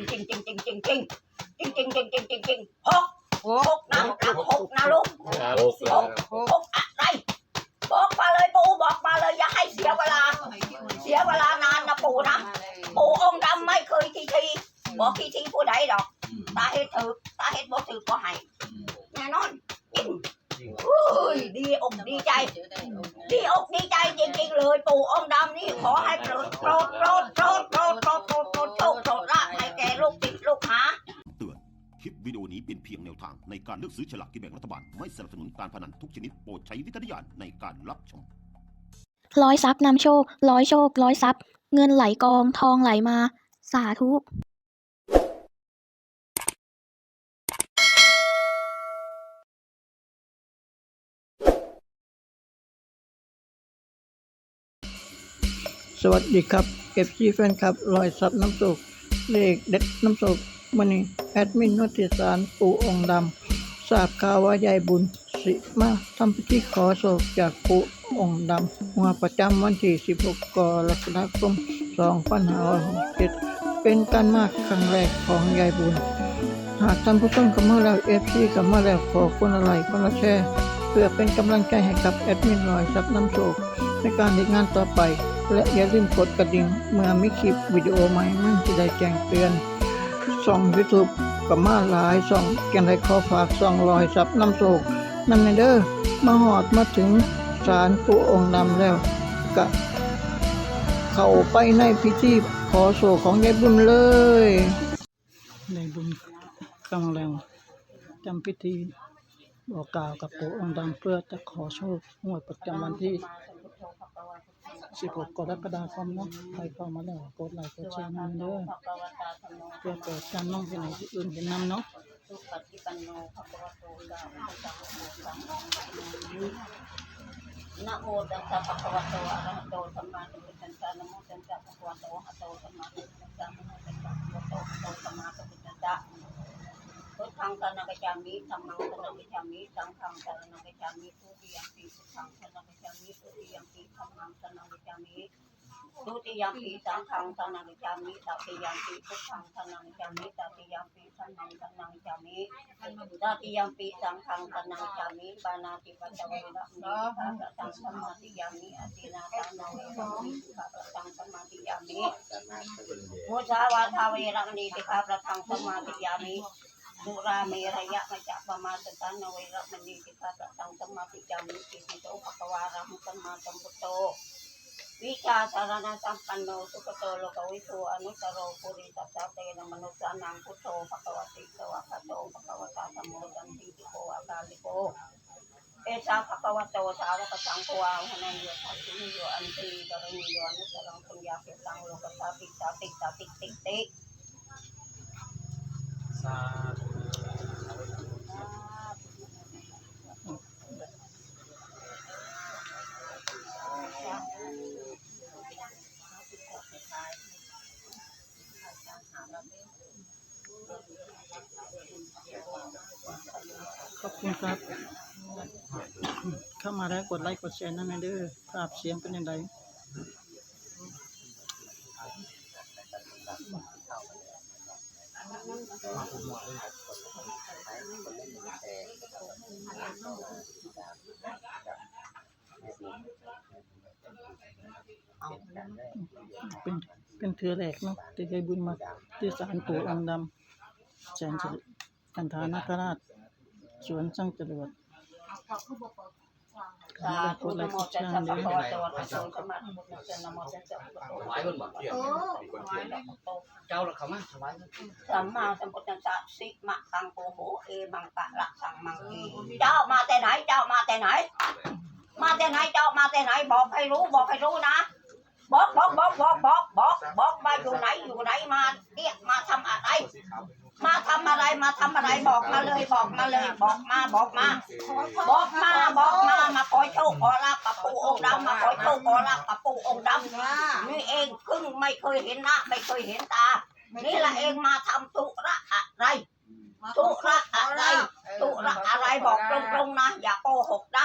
งจริงจริงจริงจริงจริงจริงจริงจริงจริงจริงจริงหกหหกนะหลักหกนะลูกครับหกหกอะไรบอกมาเลยปู่บอกมาเลยอย่าให้เสียเวลา เสียเวลานานนะปู่นะปู่องค์ดำไม่เคยทีทีบอกทีทีผู้ใดดอก ตาเฮ็ดถือตาเฮ็ดบ่ถือก็ให้แน่นอนจริงเฮ้ยดีอกดีใจดีอกดีใจจริงๆเลย ปู่องค์ดำนี่ขอให้โปรดโปรดโปรดโปรด ในการเลือกซื้อฉลากกินแบ่งรัฐบาล ไม่สนับสนุนการพนันทุกชนิดโปรดใช้วิจารณญาณในการรับชม ร้อยซับนำโชค ร้อยโชค ร้อยซับเงินไหลกองทองไหลมา สาธุ สวัสดีครับเอฟซีแฟนคลับรอยซับน้ำตกเลขเด็ดน้ำตก มันนี้แอดมินนติสารปูองค์ดำทราบข่าวว่ายายบุญสิมาทำพิธีขอโศกจากปูองค์ดำหัวประจำวันที่ 16 กรกฎาคม 2567 เป็นการมากครั้งแรกของยายบุญ หากท่านผู้ชมเข้ามาแล้วเอฟซีเข้ามาแล้วขอคนอะไรคนละแชร์เพื่อเป็นกำลังใจให้กับแอดมินรอยซับน้ำโศกในการทำงานต่อไป และอย่าลืมกดกระดิ่งเมื่อมีคลิปวิดีโอใหม่มันจะได้แจ้งเตือน ส่องยูทูบกับมาหลายส่องแกนได้ขอฝากส่องรอยซับน้ำโศกนำในเด้อมาหอดมาถึงศาลปู่องค์ดำแล้วกะเข้าไปในพิธีขอโศกของยายบุญเลยยายบุญกำลังจำพิธีบอกกล่าวกับปู่องค์ดำเพื่อจะขอโชคงวดประจำวันที่ 16 กรกฎาคมเนาะใครเข้ามาแล้วกดไลค์กดแชร์นำเด้อ เพื่อเปิดการน้องที่ไหนที่อื่นเห็นนำเนาะนะโตสาวกสังโฆสังฆังนะโมตัสสะภะคะวะโตอะระหะโตสัมมาสัมพุทธัสสะนะโมตัสสะภะคะวะโตอะระหะโตสัมมาสัมพุทธัสสะนะโมตัสสะภะคะวะโตอะระหะโตสัมมาสัมพุทธัสสะพุทธังสรณังกัจฉามิธัมมังสรณังกัจฉามิสังฆังสรณังกัจฉามิทุติยัมปิพุทธังสรณังกัจฉามิทุติยัมปิธัมมังสรณังกัจฉามิ ทุติยัมปิสังฆังสังกังจามิตติยัมปิพุทธังสังกังจามิตติยัมปิสังฆังสังกังจามิตติยมปีสังขังตนังจามิปานาติปัจจเวระมิภาพตังสมาติยามิอตินาตานาเวระมิภาพตังสมาติยามิมุสาวาทาเวระมณีติภาพตังสมาติยามิสุราเมระยะมจัปปมาสตันเวระมณีติภาพตังสมาติยามิปิติโตภควาระหุสัมมาสัมพุทโต Wika, sarana sa pano, sukatolo ka wito, ano taro, purita sa tayo ng manusa ng kuto, pakawasig sa wakato, pakawatasa mo, tantiti ko, akali ko. E sa pakawato, sa araw kasang kuwa, hanay yo, sa siniyo, anti, darong yo, ano sarang punyakit lang, lukas, tapik, tapik, tapik, tik, tik. Sa ขอบคุณครับ เข้ามาแล้วกดไลค์กดแชร์นั่นเด้อภาพเสียงเป็นยังไงเป็นเป็นเทือแรกเนาะที่ได้บุญมาที่ศาลปู่องค์ดำแสนสิริกันธานาคราช สวนสร้างจรวดสาธุนะโมตัสสะภะคะวะโตะระหะโตสัมมาสัมพุทธัสสะนะโมตัสสะภะคะวะโตหลายคนบอกเกี่ยวเจ้าละเขามาถวายสัมมาสัมพุทธัสสะสิมะตังโกโหเอมังกะละสังมังคีเจ้ามาแต่ไหนเจ้ามาแต่ไหน มาแต่ไหนเจ้ามาแต่ไหนบอกให้รู้บอกให้รู้นะบอกบอกบอกบอกบอกบอกบอกมาอยู่ไหนอยู่ไหนมาเนี่ยมาทำอะไร มาทำอะไรมาทำอะไรบอกมาเลยบอกมาเลยบอกมาบอกมา บอกมาบอกมามาขอโชคขอลาบกับปู่องค์ดำมาขอโชคขอลาบกับปู่องค์ดำนี่เองเพิ่งไม่เคยเห็นหน้าไม่เคยเห็นตา นี่ละเองมาทำตุระอะไรตุระอะไรตุระอะไรบอกตรงๆนะอย่าโกหกนะ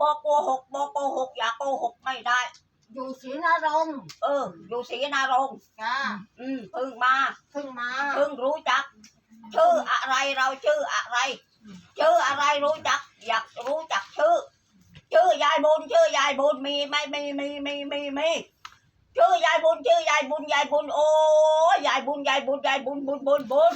บอกโกหกบอกโกหกอย่าโกหกไม่ได้ อยู่ศรีนรงค์เออ อยู่ศรีนารงค์จ้าอืมเพิ่งมา เราชื่ออะไร ชื่ออะไรรู้จัก อยากรู้จักชื่อ ชื่อยายบุญชื่อยายบุญมีไม่มีมีมีมีมีชื่อยายบุญชื่อยายบุญยายบุญโอ้ยายบุญยายบุญยายบุญบุญบุญบุญ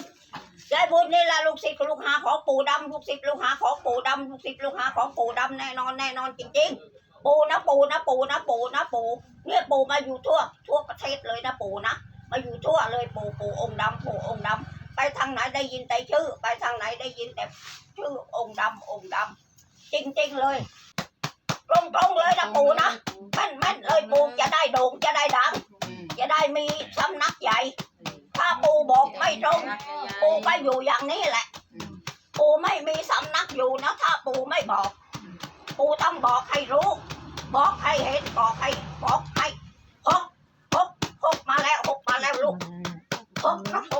ยายบุญนี่แหละลูกศิษย์ลูกหาของปู่ดำลูกศิษย์ลูกหาของปู่ดำลูกศิษย์ลูกหาของปู่ดำแน่นอนแน่นอนจริงๆ ปู่นะปู่นะปู่นะปู่นะปู่เนี่ยปู่มาอยู่ทั่วทั่วประเทศเลยนะปู่นะมาอยู่ทั่วเลยปู่ปู่องค์ดำปู่องค์ดำ ไปทางไหนได้ยินแต่ชื่อ ไปทางไหนได้ยินแต่ชื่อองค์ดำองค์ดำจริง ๆ เลยตรงๆเลยนะปู่นะแม่นๆเลยปู่จะได้โด่งจะได้ดัง จะได้มีสำนักใหญ่ ถ้าปู่บอกไม่ตรงปู่ก็อยู่อย่างนี้แหละ ปู่ไม่มีสำนักอยู่นะ ถ้าปู่ไม่บอก ปู่ต้องบอกให้รู้ บอกให้เห็นบอกให้บอกให้หกหกหกมาแล้วหกมาแล้วลูกหกนะหก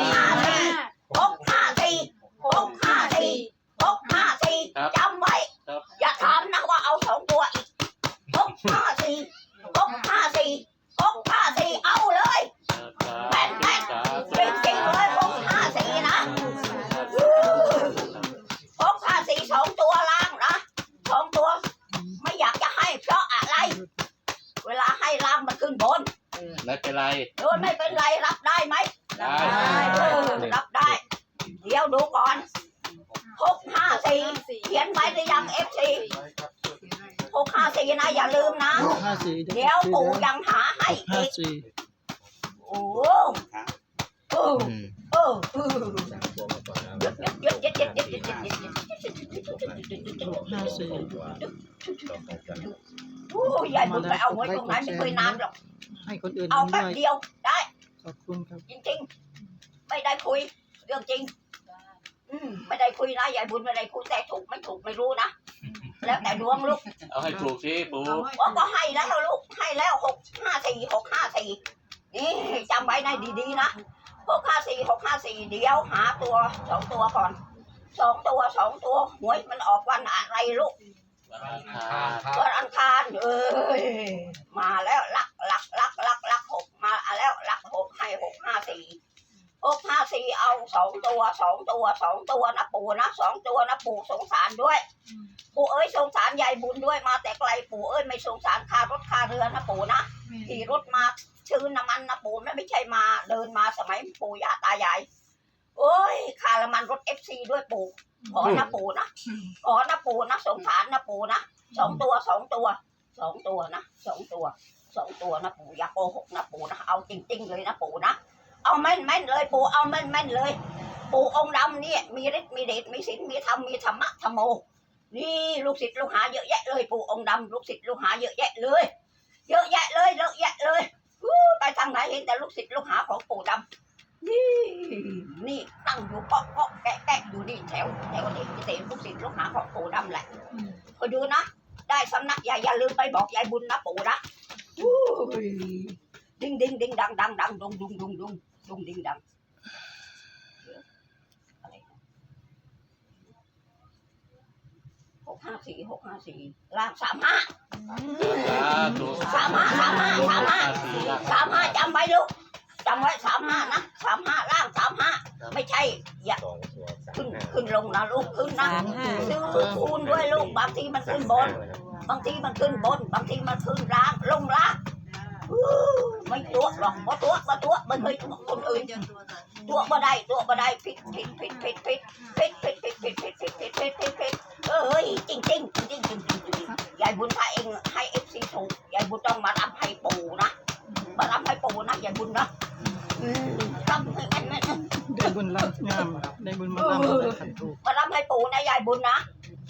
ี่หกห้าสี่หกห้าสี่หกห้าสี่จำไว้อย่าถามนะว่าเอาสองตัวอีกหกห้าสี่หกห้าสี่หกห้าสี่เอาเลยแป๊บแป๊บจริงจริงเลยหกห้าสี่นะ หกห้าสี่สองตัวล่างนะสองตัว ไม่อยากจะให้เพราะอะไร เวลาให้ล่างมันขึ้นบน ไม่เป็นไร โดนไม่เป็นไรรับได้ไหม ได้เออรับได้ เดี๋ยวดูก่อนหกห้าสี่เขียนไว้หรือยังเอฟซีหกห้าสี่นะอย่าลืมนะเดี๋ยวปู่ยังหาให้ห้าอีกสี่โอ้โอ้โอ้ห้าสี่โอ้ยยายบุญไปเอาไว้ตรงไหนไม่เคยน้ำหรอกเอาแป๊บเดียวได้ ขอบคุณครับ จริงๆ ไม่ได้คุย เรื่องจริง อืมไม่ได้คุยนะยายบุญไม่ได้คุยแต่ถูกไม่ถูกไม่รู้นะ แล้วแต่ดวงลูกเอาให้ถูกสิปูว่าก็ให้แล้วลูกให้แล้วหกห้าสี่หกห้าสี่นี่จำไว้ในดีๆนะหกห้าสี่หกห้าสี่เดี๋ยวหาตัวสองตัวก่อนสองตัวสองตัวหวยมันออกวันอะไรลูกวันอังคารวันอังคารเอ้ยมาแล้วลักลักลักลักลักหกมาแล้วลักห กให้หกห้าสี่หกห้าสี่เอาสองตัวสองตัวสองตัวนะปู่นะสองตัวนะปู่สงสารด้วย ปู่เอ้ยสงสารยายบุญด้วยมาแต่ไกลปู่เอ้ยไม่สงสารค่ารถค่าเรือนะปู่นะขี่รถมาชื่อน้ำมันนะปู่นะไม่ใช่มาเดินมาสมัยปู่ย่าตายายโอ้ยค่าน้ำมันรถเอฟซีด้วยปู่ขอนะปู่นะขอนะปู่นะสงสารนะปู่นะสองตัวสองตัวสองตัวนะสองตัวสอง ตัวนะปู่อย่าโกหกนะปู่นะเอาจริง ๆ เลยนะปู่นะเอาแม่นแม่นๆเลย ปู่เอาแม่นแม่นๆเลย ปู่องค์ดำเนี่ยมีฤทธิ์มีเดชมีศีลมีธรรมมีธรรมะธรรมโมนี่ลูกศิษย์ลูกหาเยอะแยะเลยปู่องค์ดำลูกศิษย์ลูกหาเยอะแยะเลย เยอะแยะเลยเยอะแยะเลยอู้ไปทางไหนเห็นแต่ลูกศิษย์ลูกหาของปู่ดำนี่นี่ตั้งอยู่เกาะเกาะแกะแกะอยู่นี่แถวแถวนี้เต็มลูกศิษย์ลูกหาของปู่ดำแหละก็ดูนะได้สำนักใหญ่อย่าลืมไปบอกยายบุญนะปู่นะอู้ ยดิ้งดิ้งดิ้งดังดังดังดุงดุงดุงดุงดุงดิ้งดังอะไรนะหกห้าสี่หกห้าสี่ล่างสามห้าสาธุสามห้าสามห้าสามห้าสามห้าจำไว้ลูกจำไว้สามห้านะสามห้าล่างสามห้าไม่ใช่อย่าขึ้นขึ้นลงนะลูกขึ้นนะซื้อคูณด้วยลูกบางทีมันขึ้นบน บางทีมันขึ้นบน บางทีมันขึ้นล่างลงล่างอู้ ไม่ตัวหรอกบ่ตัวบ่ตัวไม่เคยตัวคนอื่นตัวบ่ได้ตัวบ่ได้ผิดผิดผิดผิดผิดผิดผิดผิดผิดผิดผิดผิดผิดผิดผิดเอ้ยจริงจริงจริงจริงจริงจริงยายบุญถ้าเองให้เอฟซีถูกยายบุญต้องมารับให้ปู่นะมารับให้ปู่นะย่าบุญนะอืมทำให้มันนะได้บุญรับงามได้บุญมารับได้ขันถูกมารับให้ปู่นะยายบุญนะ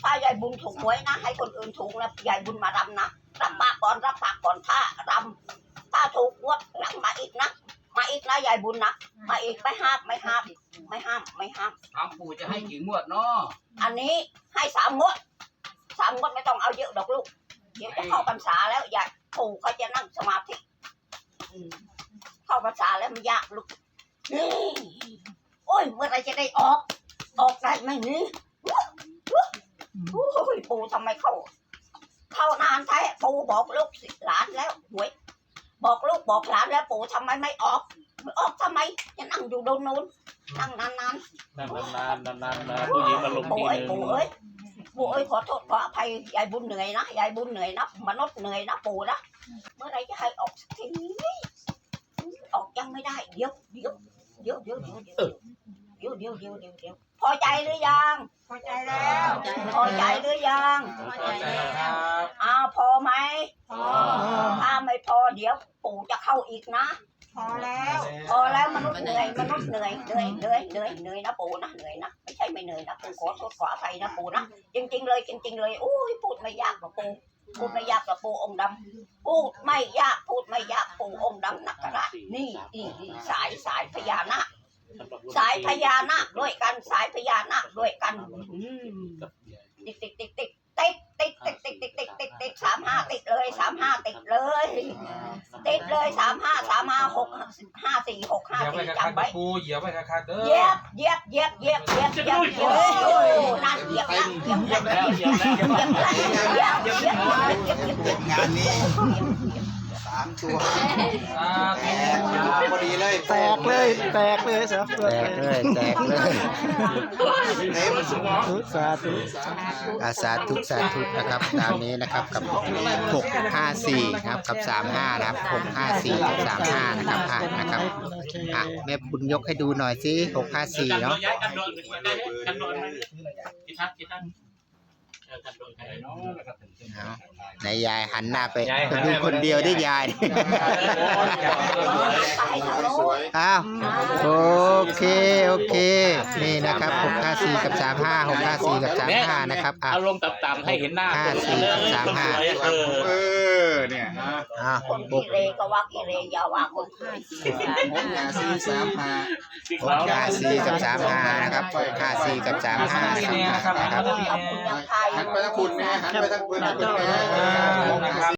ถ้ายายบุญถูกหวยนะ ให้คนอื่นถูกนะยายบุญมารำนะรับปากก่อนรับปากก่อนถ้ารำ ถ้าถูกงวดหลังมาอีกนะ มาอีกนะยายบุญนะมาอีกไม่ห้ามไม่ห้ามไม่ห้ามไม่ห้าม ถามปู่จะให้กี่งวดเนาะอันนี้ให้สามงวดสามงวดไม่ต้องเอาเยอะดอกลูกเดี๋ยวจะเข้าพรรษาแล้วอยากปู่เขาจะนั่งสมาธิอืมเข้าพรรษาแล้วมันยากลูกนี่โอ้ย เมื่อไหรจะได้ออก ออกได้ไหมนี่โอ้ยปู่ทำไมเข้า เข้านานแท้ปู่บอกลูกสิหลานแล้วหวย บอกลูกบอกหลานแล้วปู่ทำไมไม่ออกไม่ออกทำไมจะนั่งอยู่ตรงนู้นนั่งนานๆนั่งนานๆนานๆมาผู้หญิงมาลงปู่ทีเอ้ยนึงปู่เอ้ยปู่เอ้ยขอโทษขออภัยยายบุญเหนื่อยนะยายบุญเหนื่อยนะมนุษย์เหนื่อยนะปู่นะเมื่อไหรจะให้ออกสักทีออกยังไม่ได้เดี๋ยวเดี๋ยวเดี๋ยวเดี๋ยวเดี๋ยวเดี๋ยวเดี๋ยวเดี๋ยวเดี๋ยวเดี๋ยว พอใจหรือยังพอใจแล้ว พอใจหรือยังพอใจแล้วอ้าวพอไหมพอถ้าไม่พอเดี๋ยวปู่จะเข้าอีกนะ พอแล้ว พอแล้วมนุษย์เหนื่อยมนุษย์เหนื่อยเหนื่อยเหนื่อยเหนื่อยเหนื่อยนะปู่นะเหนื่อยนะไม่ใช่ไม่เหนื่อยนะปู่ขอโทษขออภัยนะปู่นะจริง ๆ เลยจริง ๆ เลยอุ้ยพูดไม่ยากหรอกปู่พูดไม่ยากหรอกปู่องค์ดำพูดไม่ยากพูดไม่ยากปู่องค์ดำนักกระนี่นี่นี่สายสายพญานาค สายพญานาคด้วยกันสายพญานาคด้วยกันอืมติ๊กติ๊กติ๊กติ๊กติ๊กติ๊กติ๊กติ๊กติ๊กติ๊กติ๊กติ๊กสามห้าติดเลยสามห้าติดเลยติดเลยสามห้าสามห้าหกห้าสี่หกห้าเหยียบไปสี่คักจำไว้ๆปูเหยียบไปคักๆเด้อเหยียบเหยียบเหยียบเหยียบเหยียบเหยียบเหยียบโอ้นั่นเหยียบแล้วเหยียบเหยียบแล้วเหยียบแล้วเหยียบแล้วเหยียบเหยียบเหยียบเหยียบเหยียบงานนี้สามตัวสาธุพอดีเลยแตกเลย แตกเลยสามตัวแตกเลยแตกเลยเต็มสาธุอาสาธุสาธุนะครับตามนี้นะครับกับหกห้าสี่นะครับกับสามห้านะครับหกห้าสี่กับสามห้านะครับอะนะครับอะแม่บุญยกให้ดูหน่อยสิหกห้าสี่เนาะ เออกันโดนใครเนาะเอาไหนายยายหันหน้าไปไปดูคนเดียวได้ยาย อ้าวโอเค โอเค นี่นะครับหกห้าสี่กับสามห้าหกห้าสี่กับสามห้านะครับอะ เอาลงต่ำๆให้เห็นหน้าห้าสี่สามห้า เอออะคนหกิกเลก็ว่ากิเลอย่าว่าคนห้าสี่สี่สามห้าสีหขากวห้าสี่กับสามห้านะครับหกห้าสี่กับสามห้าพี่นะแน่คนะครัรับบนะคครัรับบพี่แน่คุณยังไทยหันไปทางคุณแม่หันไปทางคุณแม่นะครับ